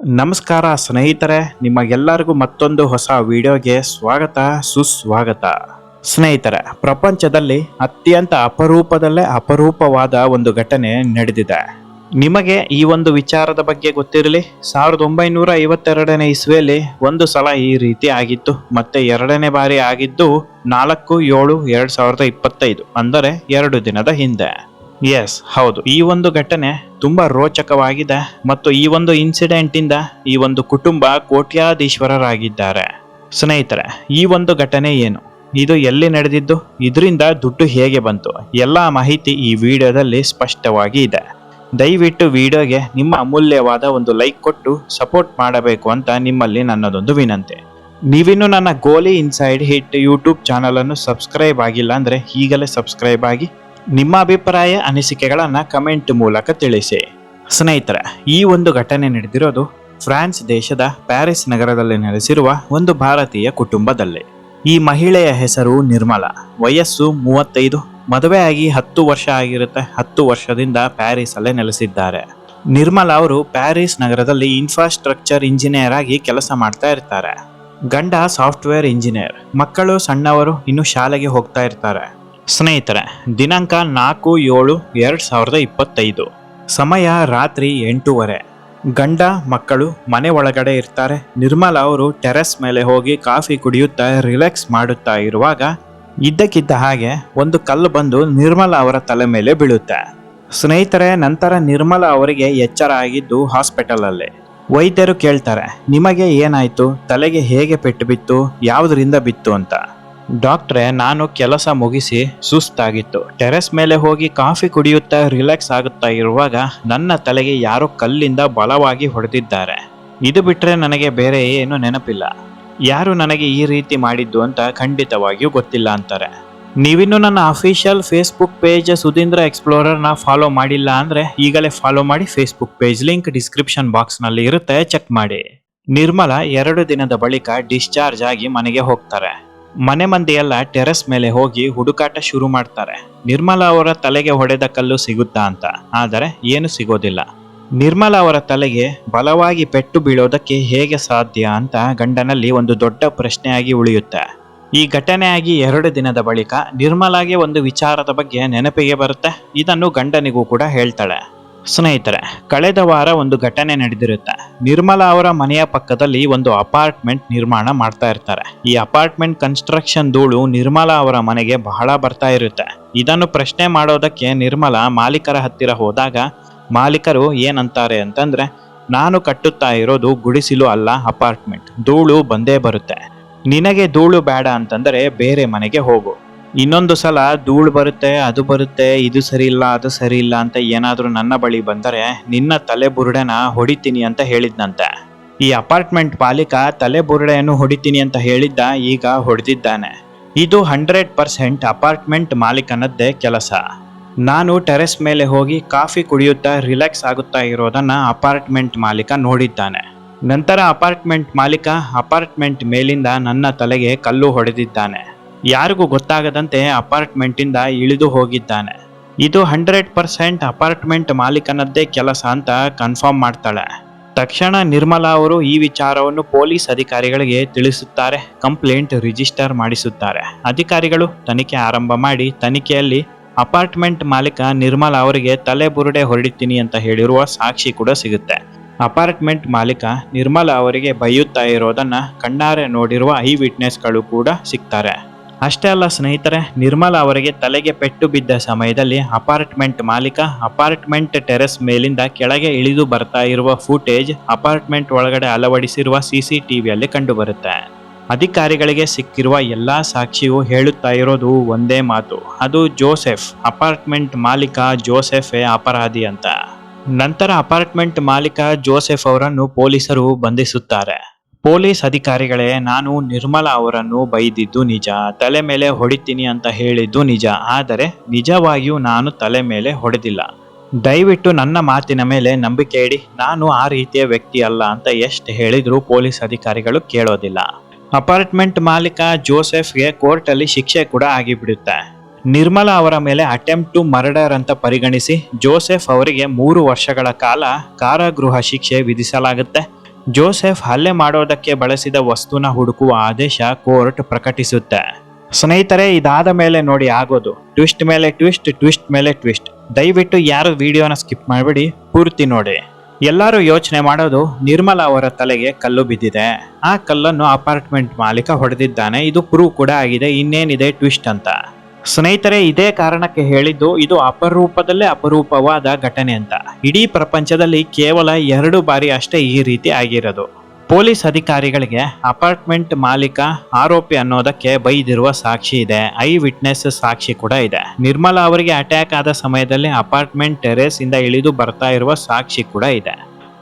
ನಮಸ್ಕಾರ ಸ್ನೇಹಿತರೆ, ನಿಮಗೆಲ್ಲರಿಗೂ ಮತ್ತೊಂದು ಹೊಸ ವಿಡಿಯೋಗೆ ಸ್ವಾಗತ, ಸುಸ್ವಾಗತ. ಸ್ನೇಹಿತರೆ, ಪ್ರಪಂಚದಲ್ಲಿ ಅತ್ಯಂತ ಅಪರೂಪದಲ್ಲೇ ಅಪರೂಪವಾದ ಒಂದು ಘಟನೆ ನಡೆದಿದೆ. ನಿಮಗೆ ಈ ಒಂದು ವಿಚಾರದ ಬಗ್ಗೆ ಗೊತ್ತಿರಲಿ, ಸಾವಿರದ ಒಂಬೈನೂರ ಐವತ್ತೆರಡನೇ ಇಸ್ವಿಯಲ್ಲಿ ಒಂದು ಸಲ ಈ ರೀತಿ ಆಗಿತ್ತು. ಮತ್ತೆ ಎರಡನೇ ಬಾರಿ ಆಗಿದ್ದು ನಾಲ್ಕು ಏಳು ಎರಡು ಸಾವಿರದ ಇಪ್ಪತ್ತೈದು, ಅಂದರೆ ಎರಡು ದಿನದ ಹಿಂದೆ. ಎಸ್ ಹೌದು. ಈ ಒಂದು ಘಟನೆ ತುಂಬಾ ರೋಚಕವಾಗಿದೆ ಮತ್ತು ಈ ಒಂದು ಇನ್ಸಿಡೆಂಟ್ ಇಂದ ಈ ಒಂದು ಕುಟುಂಬ ಕೋಟ್ಯಾಧೀಶ್ವರರಾಗಿದ್ದಾರೆ. ಸ್ನೇಹಿತರೆ, ಈ ಒಂದು ಘಟನೆ ಏನು? ಇದು ಎಲ್ಲಿ ನಡೆದಿದ್ದು? ಇದರಿಂದ ದುಡ್ಡು ಹೇಗೆ ಬಂತು? ಎಲ್ಲ ಮಾಹಿತಿ ಈ ವಿಡಿಯೋದಲ್ಲಿ ಸ್ಪಷ್ಟವಾಗಿ ಇದೆ. ದಯವಿಟ್ಟು ವಿಡಿಯೋಗೆ ನಿಮ್ಮ ಅಮೂಲ್ಯವಾದ ಒಂದು ಲೈಕ್ ಕೊಟ್ಟು ಸಪೋರ್ಟ್ ಮಾಡಬೇಕು ಅಂತ ನಿಮ್ಮಲ್ಲಿ ನನ್ನದೊಂದು ವಿನಂತಿ. ನೀವಿನ್ನು ನನ್ನ ಗೋಲಿ ಇನ್ಸೈಡ್ ಹಿಟ್ ಯೂಟ್ಯೂಬ್ ಚಾನಲನ್ನು ಸಬ್ಸ್ಕ್ರೈಬ್ ಆಗಿಲ್ಲ ಅಂದ್ರೆ ಈಗಲೇ ಸಬ್ಸ್ಕ್ರೈಬ್ ಆಗಿ ನಿಮ್ಮ ಅಭಿಪ್ರಾಯ, ಅನಿಸಿಕೆಗಳನ್ನು ಕಮೆಂಟ್ ಮೂಲಕ ತಿಳಿಸಿ. ಸ್ನೇಹಿತರೆ, ಈ ಒಂದು ಘಟನೆ ನಡೆದಿರೋದು ಫ್ರಾನ್ಸ್ ದೇಶದ ಪ್ಯಾರಿಸ್ ನಗರದಲ್ಲಿ ನೆಲೆಸಿರುವ ಒಂದು ಭಾರತೀಯ ಕುಟುಂಬದಲ್ಲಿ. ಈ ಮಹಿಳೆಯ ಹೆಸರು ನಿರ್ಮಲಾ. ವಯಸ್ಸು ಮೂವತ್ತೈದು, ಮದುವೆಯಾಗಿ ಹತ್ತು ವರ್ಷ ಆಗಿರುತ್ತೆ, ಹತ್ತು ವರ್ಷದಿಂದ ಪ್ಯಾರಿಸ್ ಅಲ್ಲೇ ನೆಲೆಸಿದ್ದಾರೆ. ನಿರ್ಮಲಾ ಅವರು ಪ್ಯಾರಿಸ್ ನಗರದಲ್ಲಿ ಇನ್ಫ್ರಾಸ್ಟ್ರಕ್ಚರ್ ಇಂಜಿನಿಯರ್ ಆಗಿ ಕೆಲಸ ಮಾಡ್ತಾ ಇರ್ತಾರೆ. ಗಂಡ ಸಾಫ್ಟ್ವೇರ್ ಇಂಜಿನಿಯರ್ ಮಕ್ಕಳು ಸಣ್ಣವರು ಇನ್ನು ಶಾಲೆಗೆ ಹೋಗ್ತಾ ಇರ್ತಾರೆ. ಸ್ನೇಹಿತರೆ, ದಿನಾಂಕ ನಾಲ್ಕು ಏಳು ಎರಡು ಸಾವಿರದ ಇಪ್ಪತ್ತೈದು. ಸಮಯ ರಾತ್ರಿ ಎಂಟೂವರೆ. ಗಂಡ ಮಕ್ಕಳು ಮನೆ ಒಳಗಡೆ ಇರ್ತಾರೆ. ನಿರ್ಮಲ ಅವರು ಟೆರೆಸ್ ಮೇಲೆ ಹೋಗಿ ಕಾಫಿ ಕುಡಿಯುತ್ತಾ ರಿಲ್ಯಾಕ್ಸ್ ಮಾಡುತ್ತಾ ಇರುವಾಗ ಇದ್ದಕ್ಕಿದ್ದ ಹಾಗೆ ಒಂದು ಕಲ್ಲು ಬಂದು ನಿರ್ಮಲ ಅವರ ತಲೆ ಮೇಲೆ ಬೀಳುತ್ತೆ. ಸ್ನೇಹಿತರೆ, ನಂತರ ನಿರ್ಮಲ ಅವರಿಗೆ ಎಚ್ಚರ ಆಗಿದ್ದು ಹಾಸ್ಪಿಟಲಲ್ಲಿ. ವೈದ್ಯರು ಕೇಳ್ತಾರೆ, ನಿಮಗೆ ಏನಾಯ್ತು? ತಲೆಗೆ ಹೇಗೆ ಪೆಟ್ಟು ಬಿತ್ತು? ಯಾವುದರಿಂದ ಬಿತ್ತು? ಅಂತ. ಡಾಕ್ಟ್ರೆ, ನಾನು ಕೆಲಸ ಮುಗಿಸಿ ಸುಸ್ತಾಗಿತ್ತು. ಟೆರೆಸ್ ಮೇಲೆ ಹೋಗಿ ಕಾಫಿ ಕುಡಿಯುತ್ತಾ ರಿಲ್ಯಾಕ್ಸ್ ಆಗುತ್ತಾ ಇರುವಾಗ ನನ್ನ ತಲೆಗೆ ಯಾರೋ ಕಲ್ಲಿಂದ ಬಲವಾಗಿ ಹೊಡೆದಿದ್ದಾರೆ. ಇದು ಬಿಟ್ಟರೆ ನನಗೆ ಬೇರೆ ಏನು ನೆನಪಿಲ್ಲ. ಯಾರು ನನಗೆ ಈ ರೀತಿ ಮಾಡಿದ್ದು ಅಂತ ಖಂಡಿತವಾಗಿಯೂ ಗೊತ್ತಿಲ್ಲ ಅಂತಾರೆ. ನೀವಿನ್ನು ನನ್ನ ಅಫಿಷಿಯಲ್ ಫೇಸ್ಬುಕ್ ಪೇಜ್ ಸುಧೀಂದ್ರ ಎಕ್ಸ್ಪ್ಲೋರರ್ನ ಫಾಲೋ ಮಾಡಿಲ್ಲ ಅಂದ್ರೆ ಈಗಲೇ ಫಾಲೋ ಮಾಡಿ ಫೇಸ್ಬುಕ್ ಪೇಜ್ ಲಿಂಕ್ ಡಿಸ್ಕ್ರಿಪ್ಷನ್ ಬಾಕ್ಸ್ನಲ್ಲಿ ಇರುತ್ತೆ, ಚೆಕ್ ಮಾಡಿ. ನಿರ್ಮಲಾ ಎರಡು ದಿನದ ಬಳಿಕ ಡಿಸ್ಚಾರ್ಜ್ ಆಗಿ ಮನೆಗೆ ಹೋಗ್ತಾರೆ. ಮನೆ ಮಂದಿಯೆಲ್ಲ ಟೆರೆಸ್ ಮೇಲೆ ಹೋಗಿ ಹುಡುಕಾಟ ಶುರು ಮಾಡ್ತಾರೆ. ನಿರ್ಮಲಾ ಅವರ ತಲೆಗೆ ಹೊಡೆದ ಕಲ್ಲು ಸಿಗುತ್ತಾ ಅಂತ. ಆದರೆ ಏನು ಸಿಗೋದಿಲ್ಲ. ನಿರ್ಮಲಾ ಅವರ ತಲೆಗೆ ಬಲವಾಗಿ ಪೆಟ್ಟು ಬೀಳೋದಕ್ಕೆ ಹೇಗೆ ಸಾಧ್ಯ ಅಂತ ಗಂಡನಲ್ಲಿ ಒಂದು ದೊಡ್ಡ ಪ್ರಶ್ನೆಯಾಗಿ ಉಳಿಯುತ್ತೆ. ಈ ಘಟನೆಯಾಗಿ ಎರಡು ದಿನದ ಬಳಿಕ ನಿರ್ಮಲಾಗೆ ಒಂದು ವಿಚಾರದ ಬಗ್ಗೆ ನೆನಪಿಗೆ ಬರುತ್ತೆ. ಇದನ್ನು ಗಂಡನಿಗೂ ಕೂಡ ಹೇಳ್ತಾಳೆ. ಸ್ನೇಹಿತರೆ, ಕಳೆದ ವಾರ ಒಂದು ಘಟನೆ ನಡೆದಿರುತ್ತೆ. ನಿರ್ಮಲಾ ಅವರ ಮನೆಯ ಪಕ್ಕದಲ್ಲಿ ಒಂದು ಅಪಾರ್ಟ್ಮೆಂಟ್ ನಿರ್ಮಾಣ ಮಾಡ್ತಾ ಇರ್ತಾರೆ. ಈ ಅಪಾರ್ಟ್ಮೆಂಟ್ ಕನ್ಸ್ಟ್ರಕ್ಷನ್ ಧೂಳು ನಿರ್ಮಲಾ ಅವರ ಮನೆಗೆ ಬಹಳ ಬರ್ತಾ ಇರುತ್ತೆ. ಇದನ್ನು ಪ್ರಶ್ನೆ ಮಾಡೋದಕ್ಕೆ ನಿರ್ಮಲಾ ಮಾಲೀಕರ ಹತ್ತಿರ ಹೋದಾಗ, ಮಾಲೀಕರು ಏನಂತಾರೆ ಅಂತಂದ್ರೆ, ನಾನು ಕಟ್ಟುತ್ತಾ ಇರೋದು ಗುಡಿಸಿಲು ಅಲ್ಲ, ಅಪಾರ್ಟ್ಮೆಂಟ್. ಧೂಳು ಬಂದೇ ಬರುತ್ತೆ. ನಿನಗೆ ಧೂಳು ಬೇಡ ಅಂತಂದರೆ ಬೇರೆ ಮನೆಗೆ ಹೋಗು. ಇನ್ನೊಂದು ಸಲ ಧೂಳು ಬರುತ್ತೆ, ಅದು ಬರುತ್ತೆ, ಇದು ಸರಿ ಇಲ್ಲ ಅದು ಸರಿ ಇಲ್ಲ ಅಂತ ಏನಾದರೂ ನನ್ನ ಬಳಿ ಬಂದರೆ ನಿನ್ನ ತಲೆ ಬುರುಡೆನ ಹೊಡಿತೀನಿ ಅಂತ ಹೇಳಿದ್ನಂತೆ. ಈ ಅಪಾರ್ಟ್ಮೆಂಟ್ ಮಾಲೀಕ ತಲೆ ಬುರುಡೆಯನ್ನು ಹೊಡಿತೀನಿ ಅಂತ ಹೇಳಿದ್ದ ಈಗ ಹೊಡೆದಿದ್ದಾನೆ. ಇದು ಹಂಡ್ರೆಡ್ ಪರ್ಸೆಂಟ್ ಅಪಾರ್ಟ್ಮೆಂಟ್ ಮಾಲೀಕನದ್ದೇ ಕೆಲಸ. ನಾನು ಟೆರೆಸ್ ಮೇಲೆ ಹೋಗಿ ಕಾಫಿ ಕುಡಿಯುತ್ತಾ ರಿಲ್ಯಾಕ್ಸ್ ಆಗುತ್ತಾ ಇರೋದನ್ನು ಅಪಾರ್ಟ್ಮೆಂಟ್ ಮಾಲೀಕ ನೋಡಿದ್ದಾನೆ. ನಂತರ ಅಪಾರ್ಟ್ಮೆಂಟ್ ಮಾಲೀಕ ಅಪಾರ್ಟ್ಮೆಂಟ್ ಮೇಲಿಂದ ನನ್ನ ತಲೆಗೆ ಕಲ್ಲು ಹೊಡೆದಿದ್ದಾನೆ. ಯಾರಿಗೂ ಗೊತ್ತಾಗದಂತೆ ಅಪಾರ್ಟ್ಮೆಂಟಿಂದ ಇಳಿದು ಹೋಗಿದ್ದಾನೆ. ಇದು ಹಂಡ್ರೆಡ್ ಪರ್ಸೆಂಟ್ ಅಪಾರ್ಟ್ಮೆಂಟ್ ಮಾಲೀಕನದ್ದೇ ಕೆಲಸ ಅಂತ ಕನ್ಫರ್ಮ್ ಮಾಡ್ತಾಳೆ. ತಕ್ಷಣ ನಿರ್ಮಲಾ ಅವರು ಈ ವಿಚಾರವನ್ನು ಪೊಲೀಸ್ ಅಧಿಕಾರಿಗಳಿಗೆ ತಿಳಿಸುತ್ತಾರೆ, ಕಂಪ್ಲೇಂಟ್ ರಿಜಿಸ್ಟರ್ ಮಾಡಿಸುತ್ತಾರೆ. ಅಧಿಕಾರಿಗಳು ತನಿಖೆ ಆರಂಭ ಮಾಡಿ ತನಿಖೆಯಲ್ಲಿ ಅಪಾರ್ಟ್ಮೆಂಟ್ ಮಾಲೀಕ ನಿರ್ಮಲಾ ಅವರಿಗೆ ತಲೆ ಬುರುಡೆ ಹೊರಡಿತೀನಿ ಅಂತ ಹೇಳಿರುವ ಸಾಕ್ಷಿ ಕೂಡ ಸಿಗುತ್ತೆ. ಅಪಾರ್ಟ್ಮೆಂಟ್ ಮಾಲೀಕ ನಿರ್ಮಲಾ ಅವರಿಗೆ ಬೈಯುತ್ತಾ ಇರೋದನ್ನ ಕಣ್ಣಾರೆ ನೋಡಿರುವ ಐ ವಿಟ್ನೆಸ್ಗಳು ಕೂಡ ಸಿಗ್ತಾರೆ. ಅಷ್ಟೇ ಅಲ್ಲ ಸ್ನೇಹಿತರೆ, ನಿರ್ಮಲಾ ಅವರಿಗೆ ತಲೆಗೆ ಪೆಟ್ಟು ಬಿದ್ದ ಸಮಯದಲ್ಲಿ ಅಪಾರ್ಟ್ಮೆಂಟ್ ಮಾಲೀಕ, ಅಪಾರ್ಟ್ಮೆಂಟ್ ಟೆರೆಸ್ ಮೇಲಿಂದ ಕೆಳಗೆ ಇಳಿದು ಬರ್ತಾ ಇರುವ ಫುಟೇಜ್ ಅಪಾರ್ಟ್ಮೆಂಟ್ ಒಳಗಡೆ ಅಳವಡಿಸಿರುವ ಸಿಸಿ ಟಿವಿಯಲ್ಲಿ ಕಂಡುಬರುತ್ತೆ. ಅಧಿಕಾರಿಗಳಿಗೆ ಸಿಕ್ಕಿರುವ ಎಲ್ಲ ಸಾಕ್ಷಿಯು ಹೇಳುತ್ತಾ ಇರೋದು ಒಂದೇ ಮಾತು, ಅದು ಜೋಸೆಫ್, ಅಪಾರ್ಟ್ಮೆಂಟ್ ಮಾಲೀಕ ಜೋಸೆಫೇ ಅಪರಾಧಿ ಅಂತ. ನಂತರ ಅಪಾರ್ಟ್ಮೆಂಟ್ ಮಾಲೀಕ ಜೋಸೆಫ್ ಅವರನ್ನು ಪೊಲೀಸರು ಬಂಧಿಸುತ್ತಾರೆ. ಪೊಲೀಸ್ ಅಧಿಕಾರಿಗಳೇ, ನಾನು ನಿರ್ಮಲಾ ಅವರನ್ನು ಬೈದಿದ್ದು ನಿಜ. ತಲೆ ಮೇಲೆ ಹೊಡಿತೀನಿ ಅಂತ ಹೇಳಿದ್ದು ನಿಜ. ಆದರೆ ನಿಜವಾಗಿಯೂ ನಾನು ತಲೆ ಮೇಲೆ ಹೊಡೆದಿಲ್ಲ. ದಯವಿಟ್ಟು ನನ್ನ ಮಾತಿನ ಮೇಲೆ ನಂಬಿಕೆ ಇಡಿ. ನಾನು ಆ ರೀತಿಯ ವ್ಯಕ್ತಿ ಅಲ್ಲ ಅಂತ ಎಷ್ಟು ಹೇಳಿದರೂ ಪೊಲೀಸ್ ಅಧಿಕಾರಿಗಳು ಕೇಳೋದಿಲ್ಲ. ಅಪಾರ್ಟ್ಮೆಂಟ್ ಮಾಲೀಕ ಜೋಸೆಫ್ಗೆ ಕೋರ್ಟಲ್ಲಿ ಶಿಕ್ಷೆ ಕೂಡ ಆಗಿಬಿಡುತ್ತೆ. ನಿರ್ಮಲಾ ಅವರ ಮೇಲೆ ಅಟೆಂಪ್ಟ್ ಟು ಮರ್ಡರ್ ಅಂತ ಪರಿಗಣಿಸಿ ಜೋಸೆಫ್ ಅವರಿಗೆ ಮೂರು ವರ್ಷಗಳ ಕಾಲ ಕಾರಾಗೃಹ ಶಿಕ್ಷೆ ವಿಧಿಸಲಾಗುತ್ತೆ. ಜೋಸೆಫ್ ಹಲ್ಲೆ ಮಾಡೋದಕ್ಕೆ ಬಳಸಿದ ವಸ್ತುನ ಹುಡುಕುವ ಆದೇಶ ಕೋರ್ಟ್ ಪ್ರಕಟಿಸುತ್ತೆ. ಸ್ನೇಹಿತರೆ, ಇದಾದ ಮೇಲೆ ನೋಡಿ ಆಗೋದು. ಟ್ವಿಸ್ಟ್ ಮೇಲೆ ಟ್ವಿಸ್ಟ್ ಟ್ವಿಸ್ಟ್ ಮೇಲೆ ಟ್ವಿಸ್ಟ್. ದಯವಿಟ್ಟು ಯಾರು ವಿಡಿಯೋನ ಸ್ಕಿಪ್ ಮಾಡಿಬಿಡಿ, ಪೂರ್ತಿ ನೋಡಿ. ಎಲ್ಲರೂ ಯೋಚನೆ ಮಾಡೋದು ನಿರ್ಮಲಾ ಅವರ ತಲೆಗೆ ಕಲ್ಲು ಬಿದ್ದಿದೆ. ಆ ಕಲ್ಲನ್ನು ಅಪಾರ್ಟ್ಮೆಂಟ್ ಮಾಲೀಕ ಹೊಡೆದಿದ್ದಾನೆ. ಇದು ಪ್ರೂವ್ ಕೂಡ ಆಗಿದೆ, ಇನ್ನೇನಿದೆ ಟ್ವಿಸ್ಟ್ ಅಂತ. ಸ್ನೇಹಿತರೆ, ಇದೇ ಕಾರಣಕ್ಕೆ ಹೇಳಿದ್ದು, ಇದು ಅಪರೂಪದಲ್ಲೇ ಅಪರೂಪವಾದ ಘಟನೆ ಅಂತ. ಇಡೀ ಪ್ರಪಂಚದಲ್ಲಿ ಕೇವಲ ಎರಡು ಬಾರಿ ಅಷ್ಟೇ ಈ ರೀತಿ ಆಗಿರೋದು. ಪೊಲೀಸ್ ಅಧಿಕಾರಿಗಳಿಗೆ ಅಪಾರ್ಟ್ಮೆಂಟ್ ಮಾಲೀಕ ಆರೋಪಿ ಅನ್ನೋದಕ್ಕೆ ಬೈದಿರುವ ಸಾಕ್ಷಿ ಇದೆ. ಐ ವಿಟ್ನೆಸ್ ಸಾಕ್ಷಿ ಕೂಡ ಇದೆ. ನಿರ್ಮಲಾ ಅವರಿಗೆ ಅಟ್ಯಾಕ್ ಆದ ಸಮಯದಲ್ಲಿ ಅಪಾರ್ಟ್ಮೆಂಟ್ ಟೆರೇಸ್ ಇಂದ ಇಳಿದು ಬರ್ತಾ ಇರುವ ಸಾಕ್ಷಿ ಕೂಡ ಇದೆ.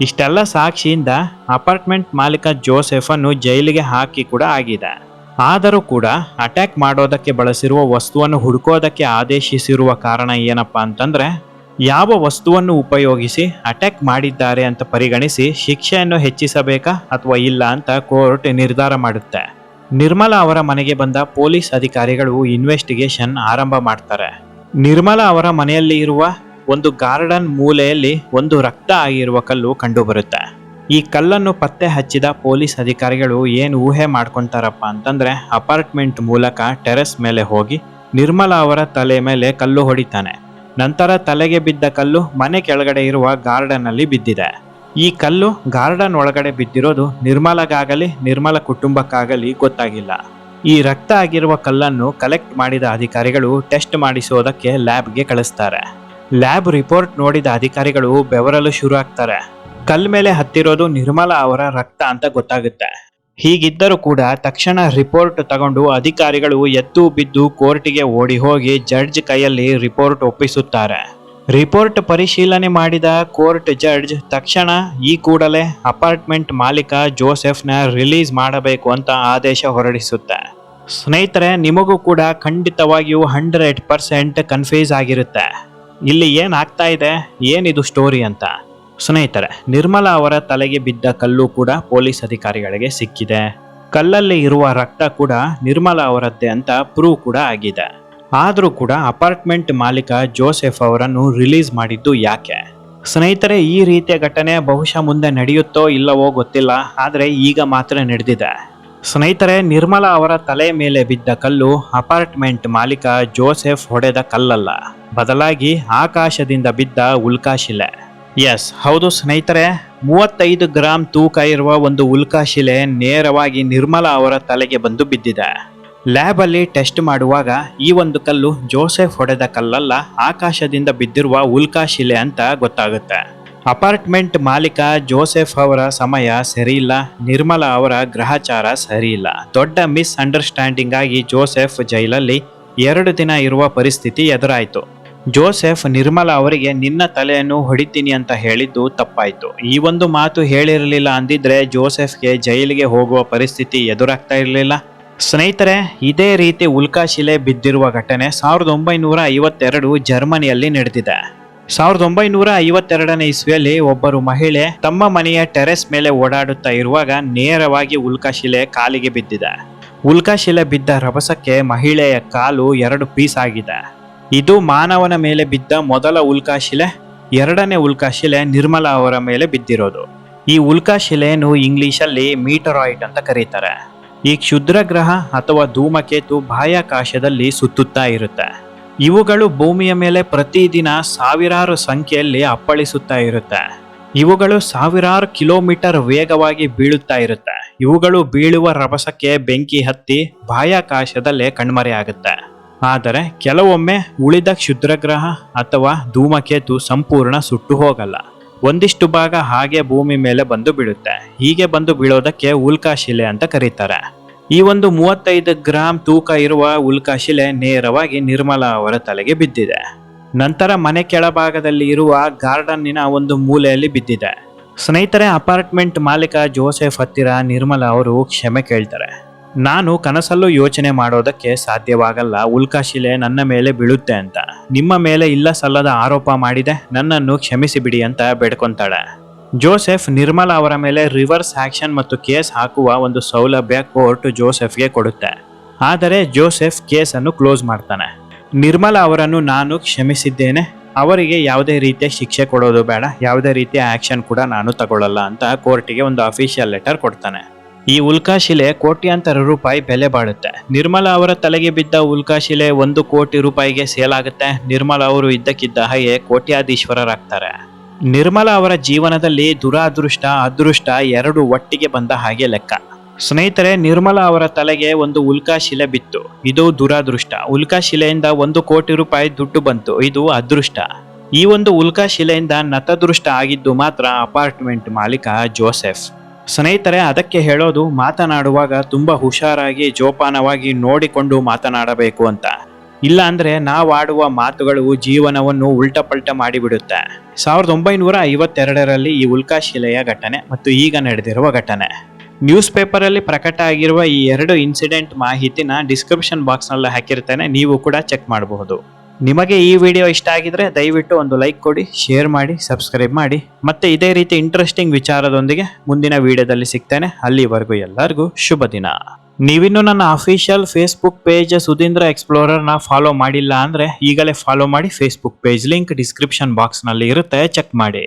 ಇಷ್ಟೆಲ್ಲ ಸಾಕ್ಷಿಯಿಂದ ಅಪಾರ್ಟ್ಮೆಂಟ್ ಮಾಲೀಕ ಜೋಸೆಫನ್ನು ಜೈಲಿಗೆ ಹಾಕಿ ಕೂಡ ಆಗಿದೆ. ಆದರೂ ಕೂಡ ಅಟ್ಯಾಕ್ ಮಾಡೋದಕ್ಕೆ ಬಳಸಿರುವ ವಸ್ತುವನ್ನು ಹುಡುಕೋದಕ್ಕೆ ಆದೇಶಿಸಿರುವ ಕಾರಣ ಏನಪ್ಪ ಅಂತಂದ್ರೆ, ಯಾವ ವಸ್ತುವನ್ನು ಉಪಯೋಗಿಸಿ ಅಟ್ಯಾಕ್ ಮಾಡಿದ್ದಾರೆ ಅಂತ ಪರಿಗಣಿಸಿ ಶಿಕ್ಷೆಯನ್ನು ಹೆಚ್ಚಿಸಬೇಕಾ ಅಥವಾ ಇಲ್ಲ ಅಂತ ಕೋರ್ಟ್ ನಿರ್ಧಾರ ಮಾಡುತ್ತೆ. ನಿರ್ಮಲಾ ಅವರ ಮನೆಗೆ ಬಂದ ಪೊಲೀಸ್ ಅಧಿಕಾರಿಗಳು ಇನ್ವೆಸ್ಟಿಗೇಷನ್ ಆರಂಭ ಮಾಡ್ತಾರೆ. ನಿರ್ಮಲಾ ಅವರ ಮನೆಯಲ್ಲಿ ಇರುವ ಒಂದು ಗಾರ್ಡನ್ ಮೂಲೆಯಲ್ಲಿ ಒಂದು ರಕ್ತ ಆಗಿರುವ ಕಲ್ಲು ಕಂಡುಬರುತ್ತೆ. ಈ ಕಲ್ಲನ್ನು ಪತ್ತೆ ಹಚ್ಚಿದ ಪೊಲೀಸ್ ಅಧಿಕಾರಿಗಳು ಏನು ಊಹೆ ಮಾಡ್ಕೊಂತಾರಪ್ಪ ಅಂತಂದ್ರೆ ಅಪಾರ್ಟ್ಮೆಂಟ್ ಮೂಲಕ ಟೆರೆಸ್ ಮೇಲೆ ಹೋಗಿ ನಿರ್ಮಲಾ ಅವರ ತಲೆ ಮೇಲೆ ಕಲ್ಲು ಹೊಡಿತಾನೆ. ನಂತರ ತಲೆಗೆ ಬಿದ್ದ ಕಲ್ಲು ಮನೆ ಕೆಳಗಡೆ ಇರುವ ಗಾರ್ಡನ್ ಅಲ್ಲಿ ಬಿದ್ದಿದೆ. ಈ ಕಲ್ಲು ಗಾರ್ಡನ್ ಒಳಗಡೆ ಬಿದ್ದಿರೋದು ನಿರ್ಮಲಗಾಗಲಿ, ನಿರ್ಮಲ ಕುಟುಂಬಕ್ಕಾಗಲಿ ಗೊತ್ತಾಗಿಲ್ಲ. ಈ ರಕ್ತ ಆಗಿರುವ ಕಲ್ಲನ್ನು ಕಲೆಕ್ಟ್ ಮಾಡಿದ ಅಧಿಕಾರಿಗಳು ಟೆಸ್ಟ್ ಮಾಡಿಸೋದಕ್ಕೆ ಲ್ಯಾಬ್ಗೆ ಕಳಿಸ್ತಾರೆ. ಲ್ಯಾಬ್ ರಿಪೋರ್ಟ್ ನೋಡಿದ ಅಧಿಕಾರಿಗಳು ಬೆವರಲು ಶುರು ಆಗ್ತಾರೆ. ಕಲ್ ಮೇಲೆ ಹತ್ತಿರೋದು ನಿರ್ಮಲಾ ಅವರ ರಕ್ತ ಅಂತ ಗೊತ್ತಾಗುತ್ತೆ. ಹೀಗಿದ್ದರೂ ಕೂಡ ತಕ್ಷಣ ರಿಪೋರ್ಟ್ ತಗೊಂಡು ಅಧಿಕಾರಿಗಳು ಎತ್ತು ಬಿದ್ದು ಕೋರ್ಟಿಗೆ ಓಡಿ ಹೋಗಿ ಜಡ್ಜ್ ಕೈಯಲ್ಲಿ ರಿಪೋರ್ಟ್ ಒಪ್ಪಿಸುತ್ತಾರೆ. ರಿಪೋರ್ಟ್ ಪರಿಶೀಲನೆ ಮಾಡಿದ ಕೋರ್ಟ್ ಜಡ್ಜ್ ತಕ್ಷಣ ಈ ಕೂಡಲೇ ಅಪಾರ್ಟ್ಮೆಂಟ್ ಮಾಲೀಕ ಜೋಸೆಫ್ನ ರಿಲೀಸ್ ಮಾಡಬೇಕು ಅಂತ ಆದೇಶ ಹೊರಡಿಸುತ್ತೆ. ಸ್ನೇಹಿತರೆ, ನಿಮಗೂ ಕೂಡ ಖಂಡಿತವಾಗಿಯೂ ಹಂಡ್ರೆಡ್ ಪರ್ಸೆಂಟ್ ಕನ್ಫ್ಯೂಸ್ ಆಗಿರುತ್ತೆ. ಇಲ್ಲಿ ಏನಾಗ್ತಾ ಇದೆ? ಏನಿದು ಸ್ಟೋರಿ ಅಂತ? ಸ್ನೇಹಿತರೆ, ನಿರ್ಮಲಾ ಅವರ ತಲೆಗೆ ಬಿದ್ದ ಕಲ್ಲು ಕೂಡ ಪೊಲೀಸ್ ಅಧಿಕಾರಿಗಳಿಗೆ ಸಿಕ್ಕಿದೆ. ಕಲ್ಲಲ್ಲಿ ಇರುವ ರಕ್ತ ಕೂಡ ನಿರ್ಮಲಾ ಅವರದ್ದೇ ಅಂತ ಪ್ರೂವ್ ಕೂಡ ಆಗಿದೆ. ಆದರೂ ಕೂಡ ಅಪಾರ್ಟ್ಮೆಂಟ್ ಮಾಲೀಕ ಜೋಸೆಫ್ ಅವರನ್ನು ರಿಲೀಸ್ ಮಾಡಿದ್ದು ಯಾಕೆ? ಸ್ನೇಹಿತರೆ, ಈ ರೀತಿಯ ಘಟನೆ ಬಹುಶಃ ಮುಂದೆ ನಡೆಯುತ್ತೋ ಇಲ್ಲವೋ ಗೊತ್ತಿಲ್ಲ, ಆದರೆ ಈಗ ಮಾತ್ರ ನಡೆದಿದೆ. ಸ್ನೇಹಿತರೆ, ನಿರ್ಮಲಾ ಅವರ ತಲೆ ಮೇಲೆ ಬಿದ್ದ ಕಲ್ಲು ಅಪಾರ್ಟ್ಮೆಂಟ್ ಮಾಲೀಕ ಜೋಸೆಫ್ ಹೊಡೆದ ಕಲ್ಲಲ್ಲ. ಬದಲಾಗಿ ಆಕಾಶದಿಂದ ಬಿದ್ದ ಉಲ್ಕಾಶಿಲೆ ಎಸ್ ಹೌದು ಸ್ನೇಹಿತರೆ, ಮೂವತ್ತೈದು ಗ್ರಾಂ ತೂಕ ಇರುವ ಒಂದು ಉಲ್ಕಾಶಿಲೆ ನೇರವಾಗಿ ನಿರ್ಮಲಾ ಅವರ ತಲೆಗೆ ಬಂದು ಬಿದ್ದಿದೆ. ಲ್ಯಾಬ್ ಅಲ್ಲಿ ಟೆಸ್ಟ್ ಮಾಡುವಾಗ ಈ ಒಂದು ಕಲ್ಲು ಜೋಸೆಫ್ ಹೊಡೆದ ಕಲ್ಲಲ್ಲ, ಆಕಾಶದಿಂದ ಬಿದ್ದಿರುವ ಉಲ್ಕಾಶಿಲೆ ಅಂತ ಗೊತ್ತಾಗುತ್ತೆ. ಅಪಾರ್ಟ್ಮೆಂಟ್ ಮಾಲೀಕ ಜೋಸೆಫ್ ಅವರ ಸಮಯ ಸರಿಯಿಲ್ಲ, ನಿರ್ಮಲಾ ಅವರ ಗ್ರಹಚಾರ ಸರಿಯಿಲ್ಲ. ದೊಡ್ಡ ಮಿಸ್ ಅಂಡರ್ಸ್ಟ್ಯಾಂಡಿಂಗ್ ಆಗಿ ಜೋಸೆಫ್ ಜೈಲಲ್ಲಿ ಎರಡು ದಿನ ಇರುವ ಪರಿಸ್ಥಿತಿ ಎದುರಾಯಿತು. ಜೋಸೆಫ್ ನಿರ್ಮಲಾ ಅವರಿಗೆ, ನಿನ್ನ ತಲೆಯನ್ನು ಹೊಡಿತೀನಿ ಅಂತ ಹೇಳಿದ್ದು ತಪ್ಪಾಯಿತು. ಈ ಒಂದು ಮಾತು ಹೇಳಿರಲಿಲ್ಲ ಅಂದಿದ್ರೆ ಜೋಸೆಫ್ಗೆ ಜೈಲಿಗೆ ಹೋಗುವ ಪರಿಸ್ಥಿತಿ ಎದುರಾಗ್ತಾ ಇರಲಿಲ್ಲ. ಸ್ನೇಹಿತರೆ, ಇದೇ ರೀತಿ ಉಲ್ಕಾಶಿಲೆ ಬಿದ್ದಿರುವ ಘಟನೆ ಸಾವಿರದ ಒಂಬೈನೂರ ಐವತ್ತೆರಡು ಜರ್ಮನಿಯಲ್ಲಿ ನಡೆದಿದೆ. ಸಾವಿರದ ಒಂಬೈನೂರ ಐವತ್ತೆರಡನೇ ಇಸ್ವಿಯಲ್ಲಿ ಒಬ್ಬರು ಮಹಿಳೆ ತಮ್ಮ ಮನೆಯ ಟೆರೆಸ್ ಮೇಲೆ ಓಡಾಡುತ್ತಾ ಇರುವಾಗ ನೇರವಾಗಿ ಉಲ್ಕಾಶಿಲೆ ಕಾಲಿಗೆ ಬಿದ್ದಿದೆ. ಉಲ್ಕಾಶಿಲೆ ಬಿದ್ದ ರಭಸಕ್ಕೆ ಮಹಿಳೆಯ ಕಾಲು ಎರಡು ಪೀಸ್ ಆಗಿದೆ. ಇದು ಮಾನವನ ಮೇಲೆ ಬಿದ್ದ ಮೊದಲ ಉಲ್ಕಾಶಿಲೆ, ಎರಡನೇ ಉಲ್ಕಾಶಿಲೆ ನಿರ್ಮಲಾ ಅವರ ಮೇಲೆ ಬಿದ್ದಿರೋದು. ಈ ಉಲ್ಕಾಶಿಲೆಯನ್ನು ಇಂಗ್ಲಿಷಲ್ಲಿ ಮೀಟರಾಯ್ಡ್ ಅಂತ ಕರೀತಾರೆ. ಈ ಕ್ಷುದ್ರ ಗ್ರಹ ಅಥವಾ ಧೂಮಕೇತು ಬಾಹ್ಯಾಕಾಶದಲ್ಲಿ ಸುತ್ತುತ್ತಾ ಇರುತ್ತೆ. ಇವುಗಳು ಭೂಮಿಯ ಮೇಲೆ ಪ್ರತಿದಿನ ಸಾವಿರಾರು ಸಂಖ್ಯೆಯಲ್ಲಿ ಅಪ್ಪಳಿಸುತ್ತಾ ಇರುತ್ತೆ. ಇವುಗಳು ಸಾವಿರಾರು ಕಿಲೋಮೀಟರ್ ವೇಗವಾಗಿ ಬೀಳುತ್ತಾ ಇರುತ್ತೆ. ಇವುಗಳು ಬೀಳುವ ರಭಸಕ್ಕೆ ಬೆಂಕಿ ಹತ್ತಿ ಬಾಹ್ಯಾಕಾಶದಲ್ಲೇ ಕಣ್ಮರೆಯಾಗುತ್ತೆ. ಆದರೆ ಕೆಲವೊಮ್ಮೆ ಉಳಿದ ಕ್ಷುದ್ರಗ್ರಹ ಅಥವಾ ಧೂಮಕೇತು ಸಂಪೂರ್ಣ ಸುಟ್ಟು ಹೋಗಲ್ಲ. ಒಂದಿಷ್ಟು ಭಾಗ ಹಾಗೆ ಭೂಮಿ ಮೇಲೆ ಬಂದು ಬೀಳುತ್ತೆ. ಹೀಗೆ ಬಂದು ಬೀಳೋದಕ್ಕೆ ಉಲ್ಕಾಶಿಲೆ ಅಂತ ಕರೀತಾರೆ. ಈ ಒಂದು ಮೂವತ್ತೈದು ಗ್ರಾಂ ತೂಕ ಇರುವ ಉಲ್ಕಾಶಿಲೆ ನೇರವಾಗಿ ನಿರ್ಮಲಾ ಅವರ ತಲೆಗೆ ಬಿದ್ದಿದೆ. ನಂತರ ಮನೆ ಕೆಳಭಾಗದಲ್ಲಿ ಇರುವ ಗಾರ್ಡನ್ನಿನ ಒಂದು ಮೂಲೆಯಲ್ಲಿ ಬಿದ್ದಿದೆ. ಸ್ನೇಹಿತರೆ, ಅಪಾರ್ಟ್ಮೆಂಟ್ ಮಾಲೀಕ ಜೋಸೆಫ್ ಹತ್ತಿರ ನಿರ್ಮಲಾ ಅವರು ಕ್ಷಮೆ ಕೇಳ್ತಾರೆ. ನಾನು ಕನಸಲ್ಲೂ ಯೋಚನೆ ಮಾಡೋದಕ್ಕೆ ಸಾಧ್ಯವಾಗಲ್ಲ. ಉಲ್ಕಾಶಿಲೆ ನನ್ನ ಮೇಲೆ ಬೀಳುತ್ತೆ ಅಂತ. ನಿಮ್ಮ ಮೇಲೆ ಇಲ್ಲ ಸಲ್ಲದ ಆರೋಪ ಮಾಡಿದೆ. ನನ್ನನ್ನು ಕ್ಷಮಿಸಿಬಿಡಿ ಅಂತ ಬೇಡ್ಕೊಂತಾಳೆ. ಜೋಸೆಫ್ ನಿರ್ಮಲಾ ಅವರ ಮೇಲೆ ರಿವರ್ಸ್ ಆಕ್ಷನ್ ಮತ್ತು ಕೇಸ್ ಹಾಕುವ ಒಂದು ಸೌಲಭ್ಯ ಕೋರ್ಟ್ ಜೋಸೆಫ್ಗೆ ಕೊಡುತ್ತೆ. ಆದರೆ ಜೋಸೆಫ್ ಕೇಸನ್ನು ಕ್ಲೋಸ್ ಮಾಡ್ತಾನೆ. ನಿರ್ಮಲಾ ಅವರನ್ನು ನಾನು ಕ್ಷಮಿಸಿದ್ದೇನೆ. ಅವರಿಗೆ ಯಾವುದೇ ರೀತಿಯ ಶಿಕ್ಷೆ ಕೊಡೋದು ಬೇಡ. ಯಾವುದೇ ರೀತಿಯ ಆಕ್ಷನ್ ಕೂಡ ನಾನು ತಗೊಳ್ಳಲ್ಲ ಅಂತ ಕೋರ್ಟಿಗೆ ಒಂದು ಅಫಿಷಿಯಲ್ ಲೆಟರ್ ಕೊಡ್ತಾನೆ. ಈ ಉಲ್ಕಾಶಿಲೆ ಕೋಟ್ಯಾಂತರ ರೂಪಾಯಿ ಬೆಲೆ ಬಾಳುತ್ತೆ. ನಿರ್ಮಲಾ ಅವರ ತಲೆಗೆ ಬಿದ್ದ ಉಲ್ಕಾಶಿಲೆ ಒಂದು ಕೋಟಿ ರೂಪಾಯಿಗೆ ಸೇಲ್ ಆಗುತ್ತೆ ನಿರ್ಮಲಾ ಅವರು ಇದ್ದಕ್ಕಿದ್ದ ಹಾಗೆ ಕೋಟ್ಯಾಧೀಶ್ವರರಾಗ್ತಾರೆ. ನಿರ್ಮಲಾ ಅವರ ಜೀವನದಲ್ಲಿ ದುರಾದೃಷ್ಟ, ಅದೃಷ್ಟ ಎರಡು ಒಟ್ಟಿಗೆ ಬಂದ ಹಾಗೆ ಲೆಕ್ಕ. ಸ್ನೇಹಿತರೆ, ನಿರ್ಮಲಾ ಅವರ ತಲೆಗೆ ಒಂದು ಉಲ್ಕಾಶಿಲೆ ಬಿತ್ತು. ಇದು ದುರಾದೃಷ್ಟ. ಉಲ್ಕಾಶಿಲೆಯಿಂದ ಒಂದು ಕೋಟಿ ರೂಪಾಯಿ ದುಡ್ಡು ಬಂತು. ಇದು ಅದೃಷ್ಟ. ಈ ಒಂದು ಉಲ್ಕಾಶಿಲೆಯಿಂದ ನತದೃಷ್ಟ ಆಗಿದ್ದು ಮಾತ್ರ ಅಪಾರ್ಟ್ಮೆಂಟ್ ಮಾಲೀಕ ಜೋಸೆಫ್. ಸ್ನೇಹಿತರೆ, ಅದಕ್ಕೆ ಹೇಳೋದು ಮಾತನಾಡುವಾಗ ತುಂಬ ಹುಷಾರಾಗಿ, ಜೋಪಾನವಾಗಿ ನೋಡಿಕೊಂಡು ಮಾತನಾಡಬೇಕು ಅಂತ. ಇಲ್ಲ ಅಂದ್ರೆ ನಾವಾಡುವ ಮಾತುಗಳು ಜೀವನವನ್ನು ಉಲ್ಟಪಲ್ಟ ಮಾಡಿಬಿಡುತ್ತೆ. ಸಾವಿರದ ಒಂಬೈನೂರ ಐವತ್ತೆರಡರಲ್ಲಿ ಈ ಉಲ್ಕಾಶಿಲೆಯ ಘಟನೆ ಮತ್ತು ಈಗ ನಡೆದಿರುವ ಘಟನೆ. ನ್ಯೂಸ್ ಪೇಪರಲ್ಲಿ ಪ್ರಕಟ ಆಗಿರುವ ಈ ಎರಡು ಇನ್ಸಿಡೆಂಟ್ ಮಾಹಿತಿನ ಡಿಸ್ಕ್ರಿಪ್ಷನ್ ಬಾಕ್ಸ್ನಲ್ಲಿ ಹಾಕಿರ್ತೇನೆ, ನೀವು ಕೂಡ ಚೆಕ್ ಮಾಡಬಹುದು. ನಿಮಗೆ ಈ ವಿಡಿಯೋ ಇಷ್ಟ ಆಗಿದ್ರೆ ದಯವಿಟ್ಟು ಒಂದು ಲೈಕ್ ಕೊಡಿ, ಶೇರ್ ಮಾಡಿ, ಸಬ್ಸ್ಕ್ರೈಬ್ ಮಾಡಿ. ಮತ್ತೆ ಇದೇ ರೀತಿ ಇಂಟ್ರೆಸ್ಟಿಂಗ್ ವಿಚಾರದೊಂದಿಗೆ ಮುಂದಿನ ವಿಡಿಯೋದಲ್ಲಿ ಸಿಗ್ತೇನೆ. ಅಲ್ಲಿವರೆಗೂ ಎಲ್ಲರಿಗೂ ಶುಭ ದಿನ. ನೀವಿನ್ನೂ ನನ್ನ ಅಫಿಷಿಯಲ್ ಫೇಸ್ಬುಕ್ ಪೇಜ್ ಸುಧೀಂದ್ರ ಎಕ್ಸ್ಪ್ಲೋರರ್ನ ಫಾಲೋ ಮಾಡಿಲ್ಲ ಅಂದ್ರೆ ಈಗಲೇ ಫಾಲೋ ಮಾಡಿ ಫೇಸ್ಬುಕ್ ಪೇಜ್ ಲಿಂಕ್ ಡಿಸ್ಕ್ರಿಪ್ಷನ್ ಬಾಕ್ಸ್ನಲ್ಲಿ ಇರುತ್ತೆ. ಚೆಕ್ ಮಾಡಿ.